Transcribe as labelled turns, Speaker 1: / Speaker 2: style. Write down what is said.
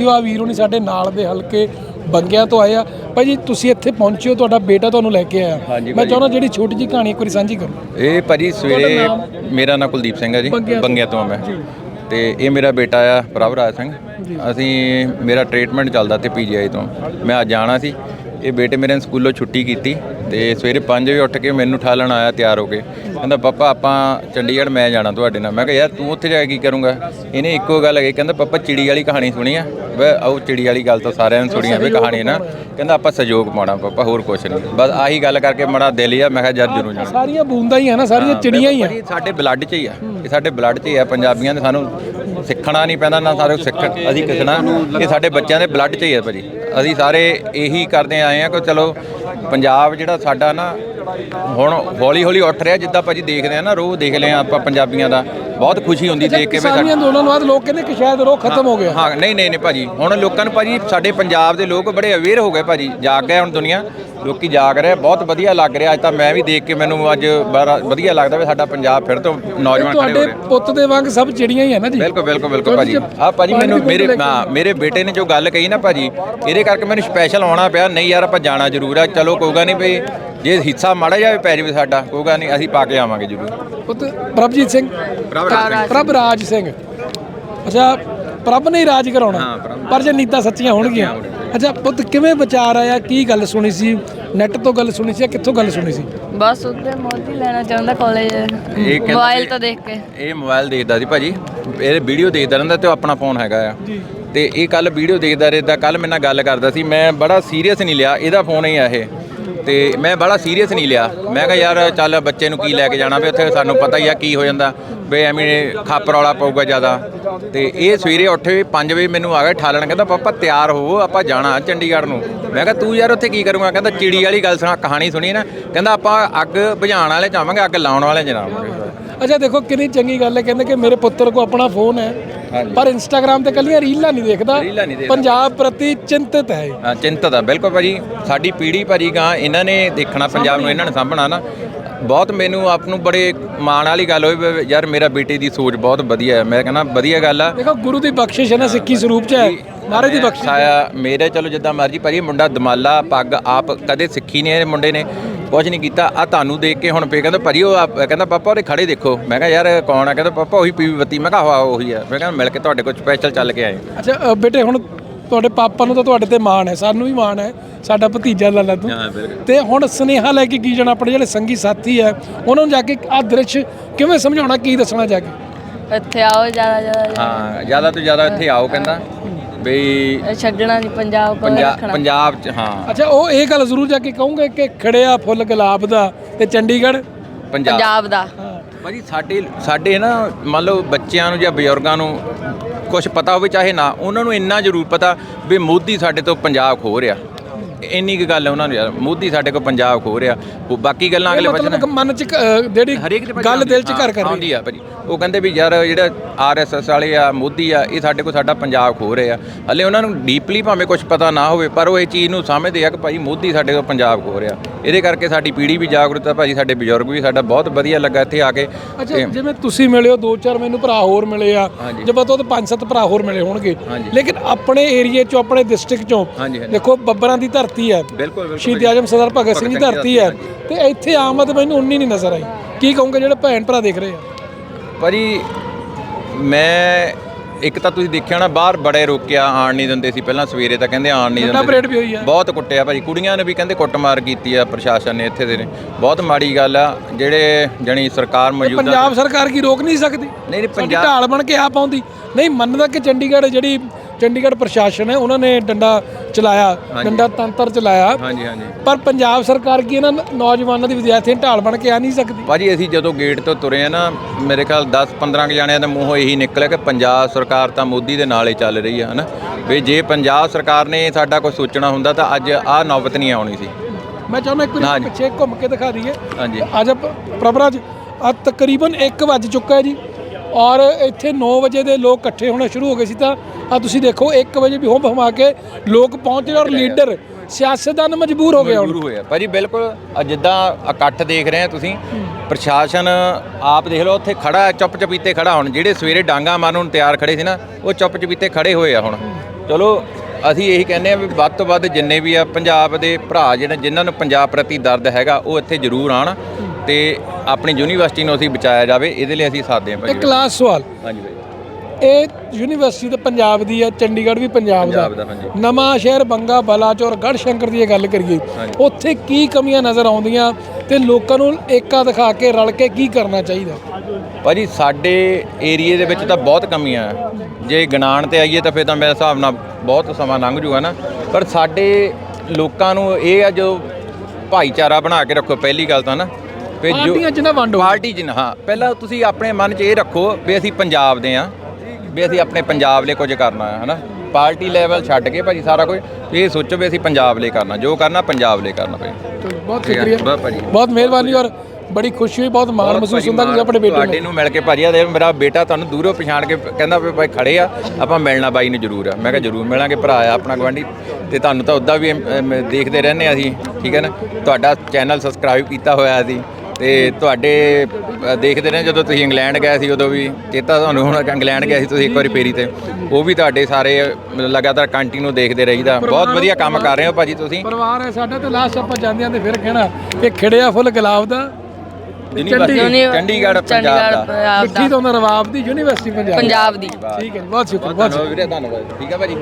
Speaker 1: ਸਾਥੀਓ ਆ ਵੀਰ ਹੁਣੀ ਸਾਡੇ ਨਾਲ ਦੇ ਹਲਕੇ ਬੰਗਿਆਂ ਤੋਂ ਆਏ ਆ। ਭਾਈ ਜੀ ਤੁਸੀਂ ਇੱਥੇ ਪਹੁੰਚੇ ਹੋ ਤੁਹਾਡਾ ਬੇਟਾ ਤੁਹਾਨੂੰ ਲੈ ਕੇ ਆਇਆ।
Speaker 2: ਹਾਂਜੀ
Speaker 1: ਮੈਂ
Speaker 2: ਭਾਈ।
Speaker 1: ਚਾਹੁੰਦਾ ਜਿਹੜੀ ਛੋਟੀ ਜਿਹੀ ਕਹਾਣੀ ਇੱਕ ਵਾਰੀ ਸਾਂਝੀ ਕਰੋ।
Speaker 2: ਇਹ ਭਾਜੀ ਸਵੇਰੇ ਮੇਰਾ ਨਾਮ ਕੁਲਦੀਪ ਸਿੰਘ ਹੈ ਜੀ
Speaker 1: ਬੰਗਿਆਂ ਤੋਂ।
Speaker 2: ਬੰਗਿਆ ਤੋਂ ਮੈਂ। ਤੇ ਇਹ ਮੇਰਾ ਬੇਟਾ ਆ ਪ੍ਰਭਰਾਜ ਸਿੰਘ। ਅਸੀਂ ਮੇਰਾ ਟ੍ਰੀਟਮੈਂਟ ਚੱਲਦਾ ਤੇ ਪੀਜੀਆਈ ਤੋਂ। ਮੈਂ ਅੱਜ ਆਣਾ ਸੀ। ਇਹ ਬੇਟੇ ਮੇਰੇ ਨੇ ਸਕੂਲੋਂ ਛੁੱਟੀ ਕੀਤੀ ਤੇ ਸਵੇਰੇ 5 ਵਜੇ ਉੱਠ ਕੇ ਮੈਨੂੰ ਠਾਲਣ ਆਇਆ ਤਿਆਰ ਹੋ ਕੇ। ਕਹਿੰਦਾ ਪਾਪਾ ਆਪਾਂ ਚੰਡੀਗੜ੍ਹ ਮੈਂ ਜਾਣਾ ਤੁਹਾਡੇ ਨਾਲ। ਮੈਂ ਕਿਹਾ ਯਾਰ ਤੂੰ ਉੱਥੇ ਜਾ ਕੇ ਕੀ ਕਰੂੰਗਾ? ਇਹਨੇ ਇੱਕੋ ਗੱਲ ਕਹੀ। ਕਹਿੰਦਾ ਪਾਪਾ ਚਿੜੀ ਵਾਲੀ ਕਹਾਣੀ ਸੁਣੀ ਆ? ਵੇ ਉਹ ਚਿੜੀ ਵਾਲੀ ਗੱਲ ਤਾਂ ਸਾਰਿਆਂ ਨੇ ਸੁਣੀ ਆ ਵੀ ਕਹਾਣੀ ਨਾ। ਕਹਿੰਦਾ ਆਪਾਂ ਸਹਿਯੋਗ ਪਾਉਣਾ ਪਾਪਾ ਹੋਰ ਕੁਝ ਨਹੀਂ। ਬਸ ਆਹੀ ਗੱਲ ਕਰਕੇ ਮੜਾ ਦਿਲ ਆ। ਮੈਂ ਕਿਹਾ ਜਦ ਜਰੂਰ ਜਾਣਾ।
Speaker 1: ਸਾਰੀਆਂ ਬੂੰਦਾਂ ਹੀ ਆ ਨਾ ਸਾਰੀਆਂ ਚਿੜੀਆਂ ਹੀ ਆ।
Speaker 2: ਸਾਡੇ ਬਲੱਡ 'ਚ ਹੀ ਆ। ਇਹ ਸਾਡੇ ਬਲੱਡ 'ਚ ਹੀ ਆ। ਪੰਜਾਬੀਆਂ ਦੇ ਸਾਨੂੰ ਸਿੱਖਣਾ ਨਹੀਂ ਪੈਂਦਾ ਨਾ ਸਾਰੇ ਸਿੱਖ ਅਸੀਂ ਕਿਸੇ ਨਾਲ ਇਹ ਸਾਡੇ ਬੱਚਿਆਂ ਦੇ ਬਲੱਡ 'ਚ ਹੀ ਆ ਭਾਜੀ। ਅਸੀਂ ਸਾਰੇ ਇਹੀ ਕਰਦੇ ਆਏ ਆ ਕਿ ਚਲੋ ਪੰਜਾਬ ਜਿਹੜਾ ਸਾਡਾ ਨਾ ਹੁਣ ਹੌਲੀ ਹੌਲੀ ਉੱਠ ਰਿਹਾ ਜਿੱਦਾਂ ਭਾਜੀ ਦੇਖਦੇ ਆ ਨਾ ਰੋਹ ਦੇਖ ਲਿਆ ਆਪਾਂ ਪੰਜਾਬੀਆਂ ਦਾ। ਬਹੁਤ ਖੁਸ਼ੀ ਹੁੰਦੀ ਦੇਖ ਕੇ ਵੀ ਸਾਡਾ
Speaker 1: ਅੰਦੋਲਨ ਬਾਅਦ ਲੋਕ ਕਹਿੰਦੇ ਕਿ ਸ਼ਾਇਦ ਰੋਹ ਖਤਮ ਹੋ ਗਿਆ।
Speaker 2: ਹਾਂ ਨਹੀਂ ਨਹੀਂ ਨਹੀਂ ਭਾਜੀ। ਹੁਣ ਲੋਕਾਂ ਨੂੰ ਭਾਜੀ ਸਾਡੇ ਪੰਜਾਬ ਦੇ ਲੋਕ ਬੜੇ ਅਵੇਅਰ ਹੋ ਗਏ ਭਾਜੀ ਜਾਗ ਗਏ ਹੁਣ ਦੁਨੀਆ। ਲੋਕੀ ਜਾਗ ਰਹੇ ਬਹੁਤ ਵਧੀਆ ਲੱਗ ਰਿਹਾ। ਅੱਜ ਤਾਂ ਮੈਂ ਵੀ ਦੇਖ ਕੇ ਮੈਨੂੰ ਅੱਜ ਬੜਾ ਵਧੀਆ ਲੱਗਦਾ ਵੀ ਸਾਡਾ ਪੰਜਾਬ ਫਿਰ ਤੋਂ ਨੌਜਵਾਨ ਖੜੇ ਹੋ
Speaker 1: ਤੁਹਾਡੇ
Speaker 2: ਰਹੇ।
Speaker 1: ਪੁੱਤ ਦੇ ਵਾਂਗ ਸਭ ਚਿੜੀਆਂ ਹੀ ਆ ਨਾ ਜੀ।
Speaker 2: ਬਿਲਕੁਲ ਬਿਲਕੁਲ ਬਿਲਕੁਲ ਭਾਜੀ। ਆ ਭਾਜੀ ਮੈਨੂੰ ਮੇਰੇ ਹਾਂ ਮੇਰੇ ਬੇਟੇ ਨੇ ਜੋ ਗੱਲ ਕਹੀ ਨਾ ਭਾਜੀ ਇਹਦੇ ਕਰਕੇ ਮੈਨੂੰ ਸਪੈਸ਼ਲ ਆਉਣਾ ਪਿਆ। ਨਹੀਂ ਯਾਰ ਆਪਾਂ ਜਾਣਾ ਜ਼ਰੂਰ ਆ। ਚਲੋ ਕੋਗਾ ਨਹੀਂ ਭਈ ਜੇ ਹਿੱਸਾ ਮਾੜਾ ਜਾਵੇ ਪੈ ਜਾਵੇ ਸਾਡਾ ਕੋਗਾ ਨਹੀਂ ਅਸੀਂ ਪਾ ਕੇ ਆਵਾਂਗੇ ਜ਼ਰੂਰ।
Speaker 1: ਪੁੱਤ ਪ੍ਰਭਜੀਤ ਸਿੰਘ। ਪ੍ਰਭ ਰਾਜ ਸਿੰਘ। ਅੱਛਾ ਪ੍ਰਭ ਨੇ ਹੀ ਰਾਜ ਕਰਾਉਣਾ।
Speaker 2: ਹਾਂ।
Speaker 1: ਪਰ ਜੇ ਨੀਤਾਂ ਸੱਚੀਆਂ ਹੋਣਗੀਆਂ। ਅੱਛਾ ਪੁੱਤ ਕਿਵੇਂ ਵਿਚਾਰ ਆਇਆ? ਕੀ ਗੱਲ ਸੁਣੀ ਸੀ? ਨੈਟ ਤੋਂ ਗੱਲ ਸੁਣੀ ਸੀ ਜਾਂ ਕਿੱਥੋਂ ਗੱਲ ਸੁਣੀ ਸੀ?
Speaker 3: ਬਸ ਉੱਤੇ ਮੋਦੀ ਲੈਣਾ ਚਾਹੁੰਦਾ ਕਾਲਜ
Speaker 2: ਕਹਿੰਦਾ
Speaker 3: ਮੋਬਾਈਲ
Speaker 2: ਵੀ-
Speaker 3: ਤੋਂ ਦੇਖ ਕੇ।
Speaker 2: ਇਹ ਮੋਬਾਈਲ ਦੇਖਦਾ ਸੀ ਭਾਜੀ। ਇਹ ਵੀਡੀਓ ਦੇਖਦਾ ਰਹਿੰਦਾ ਤੇ ਉਹ ਆਪਣਾ ਫੋਨ ਹੈਗਾ ਆ। ਤੇ ਇਹ ਕੱਲ ਵੀਡੀਓ ਦੇਖਦਾ ਰਹਿੰਦਾ ਕੱਲ ਮੇਰੇ ਨਾਲ ਗੱਲ ਕਰਦਾ ਸੀ। ਮੈਂ ਬੜਾ ਸੀਰੀਅਸ ਨਹੀਂ ਲਿਆ ਇਹਦਾ ਫੋਨ ਹੀ ਆ ਇਹ। ਤੇ ਮੈਂ ਬੜਾ ਸੀਰੀਅਸ ਨਹੀਂ ਲਿਆ। ਮੈਂ ਕਿਹਾ, ਯਾਰ, ਚੱਲ ਬੱਚੇ ਨੂੰ ਕੀ ਲੈ ਕੇ ਜਾਣਾ? ਵੀ ਉੱਥੇ ਸਾਨੂੰ ਪਤਾ ਹੀ ਆ ਕੀ ਹੋ ਜਾਂਦਾ। ਵੀ ਐਵੇਂ ਖਾਪਰ ਵਾਲਾ ਪਊਗਾ ਜ਼ਿਆਦਾ। ਤੇ ਇਹ ਸਵੇਰੇ ਉੱਠੇ 5 ਵਜੇ ਮੈਨੂੰ ਆ ਗਿਆ ਠਾਲਣ। ਕਹਿੰਦਾ, ਪਾਪਾ, ਤਿਆਰ ਹੋਵੋ, ਆਪਾਂ ਜਾਣਾ ਚੰਡੀਗੜ੍ਹ ਨੂੰ। ਮੈਂ ਕਿਹਾ, ਤੂੰ ਯਾਰ ਉੱਥੇ ਕੀ ਕਰੂੰਗਾ? ਕਹਿੰਦਾ, ਚਿੜੀ ਵਾਲੀ ਗੱਲ ਸੁਣਾ, ਕਹਾਣੀ ਸੁਣੀ ਨਾ। ਕਹਿੰਦਾ, ਆਪਾਂ ਅੱਗ ਬੁਝਾਉਣ ਵਾਲੇ ਚਾਹਾਂਗੇ ਅੱਗ ਲਾਉਣ ਵਾਲੇ ਜਾਵਾਂਗੇ
Speaker 1: ਅੱਛਾ ਦੇਖੋ ਕਿੰਨੀ ਚੰਗੀ ਗੱਲ ਹੈ ਕਹਿੰਦੇ ਕਿ ਮੇਰੇ ਪੁੱਤਰ ਕੋ ਆਪਣਾ ਫੋਨ ਹੈ। ਪਰ ਇੰਸਟਾਗ੍ਰam ਤੇ ਕੱਲੀਆਂ ਰੀਲਾਂ ਨਹੀਂ ਦੇਖਦਾ। ਪੰਜਾਬ ਪ੍ਰਤੀ ਚਿੰਤਤ ਹੈ।
Speaker 2: ਹਾਂ ਚਿੰਤਤ ਆ ਬਿਲਕੁਲ ਭਾਜੀ। ਸਾਡੀ ਪੀੜ੍ਹੀ ਭਾਜੀ ਗਾਂ ਇਹਨਾਂ ਨੇ ਦੇਖਣਾ ਪੰਜਾਬ ਨੂੰ ਇਹਨਾਂ ਨੇ ਸਾਂਭਣਾ ਨਾ। ਬਹੁਤ ਮੈਨੂੰ ਆਪ ਨੂੰ ਬੜੇ ਮਾਣ ਵਾਲੀ ਗੱਲ ਹੋਈ ਯਾਰ ਮੇਰਾ ਬੇਟੇ ਦੀ ਸੋਚ ਬਹੁਤ ਵਧੀਆ ਹੈ। ਮੈਂ ਕਹਿੰਦਾ ਵਧੀਆ ਗੱਲ ਆ।
Speaker 1: ਦੇਖੋ ਗੁਰੂ ਦੀ ਬਖਸ਼ਿਸ਼ ਹੈ ਨਾ ਸਿੱਖੀ ਸਰੂਪ ਚ ਹੈ। ਮਹਾਰਾਜ ਦੀ ਬਖਸ਼ਿਸ਼
Speaker 2: ਸਾਇਆ ਮੇਰੇ ਚਲੋ ਜਿੱਦਾਂ ਮਰਜ਼ੀ ਭਾਜੀ ਮੁੰਡਾ ਦਮਾਲਾ ਪੱਗ ਆਪ ਕਦੇ ਸਿੱਖੀ ਨਹੀਂ ਇਹ ਮੁੰਡੇ ਨੇ। ਕੁਝ ਨਹੀਂ ਕੀਤਾ। ਆ ਤੁਹਾਨੂੰ ਦੇਖ ਕੇ ਹੁਣ ਫੇ ਕਹਿੰਦਾ ਭਾਜੀ ਉਹ ਆਪ- ਕਹਿੰਦਾ ਪਾਪਾ ਉਹਦੇ ਖੜੇ ਦੇਖੋ। ਮੈਂ ਕਿਹਾ ਯਾਰ ਕੌਣ ਆ? ਕਹਿੰਦਾ ਪਾਪਾ ਉਹੀ ਪੀਵੀ ਬੱਤੀ। ਮੈਂ ਕਿਹਾ ਹਾਂ ਉਹੀ ਆ। ਮੈਂ ਕਹਿੰਦਾ ਮਿਲ ਕੇ ਤੁਹਾਡੇ ਕੋਲ ਸਪੈਸ਼ਲ ਚੱਲ ਕੇ ਆਏ
Speaker 1: ਅੱਛਾ ਅ, ਬੇਟੇ ਹੁਣ ਤੁਹਾਡੇ ਪਾਪਾ ਨੂੰ ਤਾਂ ਤੁਹਾਡੇ ਤੇ ਮਾਣ ਹੈ ਸਾਨੂੰ ਵੀ ਮਾਣ ਹੈ ਸਾਡਾ ਭਤੀਜਾ ਲਾਲਾ ਤੂੰ। ਤੇ ਹੁਣ ਸੁਨੇਹਾ ਲੈ ਕੇ ਕੀ ਜਾਣਾ? ਆਪਣੇ ਜਿਹੜੇ ਸੰਗੀ ਸਾਥੀ ਹੈ ਉਹਨਾਂ ਨੂੰ ਜਾ ਕੇ ਆ ਦ੍ਰਿਸ਼ ਕਿਵੇਂ ਸਮਝਾਉਣਾ ਕੀ ਦੱਸਣਾ ਜਾ ਕੇ?
Speaker 3: ਇੱਥੇ ਆਓ ਜ਼ਿਆਦਾ ਜ਼ਿਆਦਾ।
Speaker 2: ਹਾਂ ਜ਼ਿਆਦਾ ਤੋਂ ਜ਼ਿਆਦਾ ਇੱਥੇ ਆਓ ਕਹਿੰਦਾ। ਬਈ
Speaker 3: ਛੱਡਣਾ ਨਹੀਂ ਪੰਜਾਬ ਕੋਲ
Speaker 2: ਪੰਜਾਬ
Speaker 3: ਰੱਖਣਾ।
Speaker 2: ਪੰਜਾਬ ਚ ਹਾਂ।
Speaker 1: ਅੱਛਾ ਉਹ ਇਹ ਗੱਲ ਜ਼ਰੂਰ ਜਾ ਕੇ ਕਹੂੰਗੇ ਕਿ ਖੜਿਆ ਫੁੱਲ ਗੁਲਾਬ ਦਾ ਤੇ ਚੰਡੀਗੜ੍ਹ?
Speaker 2: ਪੰਜਾਬ।
Speaker 3: ਪੰਜਾਬ ਦਾ।
Speaker 2: ਭਾਜੀ ਸਾਡੇ ਸਾਡੇ ਨਾ ਮੰਨ ਲਓ ਬੱਚਿਆਂ ਨੂੰ ਜਾਂ ਬਜ਼ੁਰਗਾਂ ਨੂੰ ਕੁਝ ਪਤਾ ਹੋਵੇ ਚਾਹੇ ਨਾ ਉਹਨਾਂ ਨੂੰ ਇੰਨਾ ਜ਼ਰੂਰ ਪਤਾ ਵੀ ਮੋਦੀ ਸਾਡੇ ਤੋਂ ਪੰਜਾਬ ਖੋ ਰਿਹਾ। ਇੰਨੀ ਕੁ ਗੱਲ ਹੈ ਉਹਨਾਂ ਨੂੰ ਯਾਰ ਮੋਦੀ ਸਾਡੇ ਕੋਲ ਪੰਜਾਬ ਖੋ ਰਿਹਾ ਉਹ ਬਾਕੀ ਗੱਲਾਂ ਅਗਲੇ
Speaker 1: ਮਤਲਬ
Speaker 2: ਬਚਨ
Speaker 1: ਕਿ ਮਨ ਚ ਜਿਹੜੀ
Speaker 2: ਹਰੇਕ ਦੇ ਭਾਜੀ
Speaker 1: ਗੱਲ ਦਿਲ ਚ ਘਰ ਕਰ ਰਹੀ
Speaker 2: ਆਉਂਦੀ ਆ ਭਾਜੀ। ਉਹ ਕਹਿੰਦੇ ਵੀ ਯਾਰ ਜਿਹੜਾ ਆਰਐਸਐਸ ਵਾਲੇ ਆ ਮੋਦੀ ਆ ਇਹ ਸਾਡੇ ਕੋਲ ਸਾਡਾ ਪੰਜਾਬ ਖੋ ਰਹੇ ਆ। ਹਲੇ ਉਹਨਾਂ ਨੂੰ ਡੀਪਲੀ ਭਾਵੇਂ ਕੁਝ ਪਤਾ ਨਾ ਹੋਵੇ ਪਰ ਉਹ ਇਹ ਚੀਜ਼ ਨੂੰ ਸਮਝਦੇ ਆ ਕਿ ਭਾਈ ਮੋਦੀ ਸਾਡੇ ਕੋਲ ਪੰਜਾਬ ਖੋ ਰਿਹਾ। ਇਹਦੇ ਕਰਕੇ ਸਾਡੀ ਪੀੜ੍ਹੀ ਵੀ ਜਾਗਰੂਕ ਆ ਭਾਜੀ ਸਾਡੇ ਬਜ਼ੁਰਗ ਵੀ ਸਾਡਾ ਬਹੁਤ ਵਧੀਆ ਲੱਗਾ ਇੱਥੇ ਆ ਕੇ।
Speaker 1: ਅੱਛਾ ਜਿਵੇਂ ਤੁਸੀਂ ਮਿਲੇ ਹੋ ਦੋ ਚਾਰ ਮੈਨੂੰ ਭਰਾ ਹੋਰ ਮਿਲੇ ਆ।
Speaker 2: ਹਾਂਜੀ।
Speaker 1: ਜੇ ਪਤਾ ਤਾਂ ਪੰਜ ਸੱਤ ਭਰਾ ਹੋਰ ਮਿਲੇ ਹੋਣਗੇ। ਲੇਕਿਨ ਆਪਣੇ ਏਰੀਏ ਚੋਂ ਆਪਣੇ ਡਿਸਟ੍ਰਿਕਟ ਚੋਂ
Speaker 2: ਹਾਂਜੀ, ਹਾਂਜੀ।
Speaker 1: ਦੇਖੋ ਬੱਬਰਾਂ ਦੀ ਧਰਤੀ ਹੈ।
Speaker 2: ਬਿਲਕੁਲ ਬਿਲਕੁਲ
Speaker 1: ਸ਼ਹੀਦ ਆਜਮ ਸਰਦਾਰ ਭਗਤ ਸਿੰਘ ਦੀ ਧਰਤੀ ਹੈ। ਤੇ ਇੱਥੇ ਆਮਦ ਮੈਨੂੰ ਉਨੀ ਨਹੀਂ ਨਜ਼ਰ ਆਈ। ਕੀ ਕਹੋਗੇ ਜਿਹੜੇ ਭੈਣ ਭਰਾ ਦੇਖ ਰਹੇ ਆ?
Speaker 2: ਭਾਜੀ ਮੈਂ ਇੱਕ ਤਾਂ ਤੁਸੀਂ ਦੇਖਿਆ ਨਾ ਬਾਹਰ ਬੜੇ ਰੋਕਿਆ ਆਣ ਨਹੀਂ ਦਿੰਦੇ ਸੀ। ਪਹਿਲਾਂ ਸਵੇਰੇ ਤਾਂ ਕਹਿੰਦੇ ਆਣ ਨਹੀਂ ਦਿੰਦੇ
Speaker 1: ਪਰੇਡ ਵੀ ਹੋਈ ਆ।
Speaker 2: ਬਹੁਤ ਕੁੱਟਿਆ ਭਾਜੀ। ਕੁੜੀਆਂ ਨੇ ਵੀ ਕਹਿੰਦੇ ਕੁੱਟਮਾਰ ਕੀਤੀ ਆ ਪ੍ਰਸ਼ਾਸਨ ਨੇ ਇੱਥੇ ਦੇ ਨੇ। ਬਹੁਤ ਮਾੜੀ ਗੱਲ ਆ। ਜਿਹੜੇ ਜਣੀ ਸਰਕਾਰ ਮੌਜੂਦਾ
Speaker 1: ਪੰਜਾਬ ਸਰਕਾਰ ਕੀ ਰੋਕ ਨਹੀਂ ਸਕਦੀ?
Speaker 2: ਨਹੀਂ ਨਹੀਂ ਪੰਜਾਬ
Speaker 1: ਢਾਲ ਬਣ ਕੇ ਆ ਪਾਉਂਦੀ ਨਹੀਂ ਮੰਨਦਾ ਕਿ ਚੰਡੀਗੜ੍ਹ ਜਿਹੜੀ ਚੰਡੀਗੜ੍ਹ ਪ੍ਰਸ਼ਾਸਨ ਹੈ ਉਹਨਾਂ ਨੇ ਡੰਡਾ ਚਲਾਇਆ ਡੰਡਾ ਤੰਤਰ ਚਲਾਇਆ।
Speaker 2: ਹਾਂਜੀ ਹਾਂਜੀ।
Speaker 1: ਪਰ ਪੰਜਾਬ ਸਰਕਾਰ ਕੀ ਇਹਨਾਂ ਨੌਜਵਾਨਾਂ ਦੀ ਵਿਦਿਆਰਥੀਆਂ ਦੀ ਢਾਲ ਬਣ ਕੇ ਆ ਨਹੀਂ ਸਕਦੀ?
Speaker 2: ਭਾਜੀ ਅਸੀਂ ਜਦੋਂ ਗੇਟ ਤੋਂ ਤੁਰੇ ਆ ਨਾ ਮੇਰੇ ਖਿਆਲ 10 15 ਕੁ ਜਣਿਆਂ ਦੇ ਮੂੰਹੋਂ ਇਹੀ ਨਿਕਲਿਆ ਕਿ ਪੰਜਾਬ ਸਰਕਾਰ ਤਾਂ ਮੋਦੀ ਦੇ ਨਾਲ ਹੀ ਚੱਲ ਰਹੀ ਆ ਹਨਾ? ਵੀ ਜੇ ਪੰਜਾਬ ਸਰਕਾਰ ਨੇ ਸਾਡਾ ਕੁਝ ਸੋਚਣਾ ਹੁੰਦਾ ਤਾਂ ਅੱਜ ਆਹ ਨੌਬਤ ਨਹੀਂ ਆਉਣੀ ਸੀ।
Speaker 1: ਮੈਂ ਚਾਹੁੰਦਾ ਇੱਕ ਵਾਰੀ। ਪਿੱਛੇ ਘੁੰਮ ਕੇ ਦਿਖਾ ਦਈਏ।
Speaker 2: ਹਾਂਜੀ।
Speaker 1: ਅੱਜ ਪ੍ਰਭਰਾਜ ਆ ਤਕਰੀਬਨ 1 ਵੱਜ ਚੁੱਕਾ ਹੈ ਜੀ। ਔਰ ਇੱਥੇ 9 ਵਜੇ ਦੇ ਲੋਕ ਇਕੱਠੇ ਹੋਣਾ ਸ਼ੁਰੂ ਹੋ ਗਏ ਸੀ ਤਾਂ ਆ ਤੁਸੀਂ ਦੇਖੋ 1 ਵਜੇ ਵੀ ਹੁੰਬ ਹਮਾ ਕੇ ਲੋਕ ਪਹੁੰਚ ਔਰ ਲੀਡਰ ਸਿਆਸਤਦਾਨ ਮਜਬੂਰ ਹੋ ਗਏ ਹੁਣ।
Speaker 2: ਹੋਇਆ ਭਾਜੀ ਬਿਲਕੁਲ ਜਿੱਦਾਂ ਇਕੱਠ ਦੇਖ ਰਹੇ ਆ ਤੁਸੀਂ ਪ੍ਰਸ਼ਾਸਨ ਆਪ ਦੇਖ ਲਓ ਉੱਥੇ ਖੜਾ ਚੁੱਪ ਚਪੀਤੇ ਖੜਾ ਹੁਣ। ਜਿਹੜੇ ਸਵੇਰੇ ਡਾਂਗਾ ਮਾਰਨ ਨੂੰ ਤਿਆਰ ਖੜੇ ਸੀ ਨਾ ਉਹ ਚੁੱਪ ਚਪੀਤੇ ਖੜੇ ਹੋਏ ਆ ਹੁਣ। ਚਲੋ ਅਸੀਂ ਇਹੀ ਕਹਿੰਦੇ ਆ ਵੀ ਵੱਧ ਤੋਂ ਵੱਧ ਜਿੰਨੇ ਵੀ ਆ ਪੰਜਾਬ ਦੇ ਭਰਾ ਜਿਹੜੇ ਜਿਨ੍ਹਾਂ ਨੂੰ ਪੰਜਾਬ ਪ੍ਰਤੀ ਦਰਦ ਹੈਗਾ ਉਹ ਇੱਥੇ ਜ਼ਰੂਰ ਆਣ ਤੇ ਆਪਣੀ ਯੂਨੀਵਰਸਿਟੀ ਨੂੰ ਅਸੀਂ ਬਚਾਇਆ ਜਾਵੇ ਇਹਦੇ ਲਈ ਅਸੀਂ ਸਾਥ ਦੇ ਭਾਜੀ
Speaker 1: ਇੱਕ ਲਾਸਟ ਸਵਾਲ।
Speaker 2: ਹਾਂਜੀ ਭਾਈ।
Speaker 1: ਇਹ ਯੂਨੀਵਰਸਿਟੀ ਤਾਂ ਪੰਜਾਬ ਦੀ ਹੈ ਚੰਡੀਗੜ੍ਹ ਵੀ ਪੰਜਾਬ ਦਾ।
Speaker 2: ਪੰਜਾਬ ਦਾ ਹਾਂਜੀ।
Speaker 1: ਨਵਾਂ ਸ਼ਹਿਰ ਬੰਗਾ ਬਲਾਚੌਰ ਗੜ੍ਹ ਸ਼ੰਕਰ ਦੀ ਇਹ ਗੱਲ ਕਰੀਏ
Speaker 2: ਹਾਂਜੀ।
Speaker 1: ਉੱਥੇ ਕੀ ਕਮੀਆਂ ਨਜ਼ਰ ਆਉਂਦੀਆਂ ਤੇ ਲੋਕਾਂ ਨੂੰ ਏਕਾ ਦਿਖਾ ਕੇ ਰਲ ਕੇ ਕੀ ਕਰਨਾ ਚਾਹੀਦਾ?
Speaker 2: ਭਾਜੀ ਸਾਡੇ ਏਰੀਏ ਦੇ ਵਿੱਚ ਤਾਂ ਬਹੁਤ ਕਮੀਆਂ ਆ। ਜੇ ਗਣਾਣ ਤੇ ਆਈਏ ਤਾਂ ਫਿਰ ਤਾਂ ਮੇਰੇ ਹਿਸਾਬ ਨਾਲ ਬਹੁਤ ਸਮਾਂ ਲੰਘ ਜੂਗਾ ਨਾ। ਪਰ ਸਾਡੇ ਲੋਕਾਂ ਨੂੰ ਇਹ ਆ ਜੋ ਭਾਈਚਾਰਾ ਬਣਾ ਕੇ ਰੱਖੋ ਪਹਿਲੀ ਗੱਲ ਤਾਂ ਨਾ ਵੀ
Speaker 1: ਪਾਰਟੀਆਂ 'ਚ ਨਾ ਵੰਡੋ
Speaker 2: ਪਾਰਟੀ ਜਿਨ ਹਾਂ। ਪਹਿਲਾਂ ਤੁਸੀਂ ਆਪਣੇ ਮਨ 'ਚ ਇਹ ਰੱਖੋ ਵੀ ਅਸੀਂ ਪੰਜਾਬ ਦੇ ਆ ਵੀ ਅਸੀਂ ਆਪਣੇ ਪੰਜਾਬ ਲਈ ਕੁਝ ਕਰਨਾ ਹੈ ਹਨਾ? ਪਾਰਟੀ ਲੈਵਲ ਛੱਡ ਕੇ ਭਾਜੀ ਸਾਰਾ ਕੁਝ ਇਹ ਸੋਚੋ ਵੀ ਅਸੀਂ ਪੰਜਾਬ ਲਈ ਕਰਨਾ ਜੋ ਕਰਨਾ ਪੰਜਾਬ ਲਈ ਕਰਨਾ ਭਾਈ
Speaker 1: ਚਲੋ, ਬਹੁਤ
Speaker 2: ਠੀਕ ਹੈ,
Speaker 1: ਸ਼ੁਕਰੀਆ।
Speaker 2: ਬਹੁਤ ਭਾਜੀ।
Speaker 1: ਬਹੁਤ ਮਿਹਰਬਾਨੀ ਔਰ ਬੜੀ ਖੁਸ਼ੀ ਹੋਈ ਬਹੁਤ ਮਾਣ ਮਹਿਸੂਸ ਹੁੰਦਾ ਕਿ ਆਪਣੇ ਬੇਟੇ
Speaker 2: ਤੁਹਾਡੇ
Speaker 1: ਨੂੰ
Speaker 2: ਨੂੰ ਮਿਲ ਕੇ ਭਾਜੀ ਆ ਦੇ ਮੇਰਾ ਬੇਟਾ ਤੁਹਾਨੂੰ ਦੂਰੋਂ ਪਛਾਣ ਕੇ ਕਹਿੰਦਾ ਵੀ ਭਾਈ ਖੜੇ ਆ ਆਪਾਂ ਮਿਲਣਾ ਬਾਈ ਨੂੰ ਜ਼ਰੂਰ ਆ। ਮੈਂ ਕਿਹਾ ਜ਼ਰੂਰ ਮਿਲਾਂਗੇ ਭਰਾ ਆ ਆਪਣਾ ਗਵਾਂਢੀ ਤੇ ਤੁਹਾਨੂੰ ਤਾਂ ਉਦਾਂ ਵੀ ਅਮ, ਦੇਖਦੇ ਰਹਿੰਦੇ ਆ ਅਸੀਂ ਠੀਕ ਹੈ ਨਾ? ਤੁਹਾਡਾ ਚੈਨਲ ਸਬਸਕ੍ਰਾਈਬ ਕੀਤਾ ਹੋਇਆ ਸੀ। ਤੇ ਤੁਹਾਡੇ ਦੇਖਦੇ ਰਹੇ ਜਦੋਂ ਤੁਸੀਂ ਇੰਗਲੈਂਡ ਗਏ ਸੀ ਉਦੋਂ ਵੀ ਚੇਤਾ ਤੁਹਾਨੂੰ ਹੁਣ ਇੰਗਲੈਂਡ ਗਏ ਸੀ ਤੁਸੀਂ ਇੱਕ ਵਾਰੀ ਫੇਰੀ ਤੇ। ਉਹ ਵੀ ਤੁਹਾਡੇ ਸਾਰੇ ਲਗਾਤਾਰ ਕੰਟੀਨਿਊ ਦੇਖਦੇ ਰਹੀਦਾ। ਬਹੁਤ ਵਧੀਆ ਕੰਮ ਕਰ ਰਹੇ ਹੋ ਭਾਜੀ ਤੁਸੀਂ।
Speaker 1: ਪਰਿਵਾਰ ਹੈ ਸਾਡਾ ਤੇ ਲਾਸਟ ਆਪਾਂ ਜਾਂਦੇ ਆਂ ਤੇ ਫਿਰ ਕਹਿਣਾ ਕਿ ਖਿੜਿਆ ਫੁੱਲ ਗੁਲਾਬ ਦਾ।
Speaker 2: ਯੂਨੀਵਰਸਿਟੀ ਚੰਡੀਗੜ੍ਹ। ਪੰਜਾਬ ਦਾ।
Speaker 1: ਮਿੱਠੀ ਤੋਂ ਰਵਾਬ ਦੀ ਯੂਨੀਵਰਸਿਟੀ ਪੰਜਾਬ
Speaker 3: ਪੰਜਾਬ ਦੀ।
Speaker 1: ਠੀਕ ਹੈ ਬਹੁਤ ਸ਼ੁਕਰ ਬਹੁਤ ਸ਼ੁਕਰ
Speaker 2: ਵੀਰੇ ਧੰਨਵਾਦ। ਠੀਕ ਹੈ ਭਾਜੀ।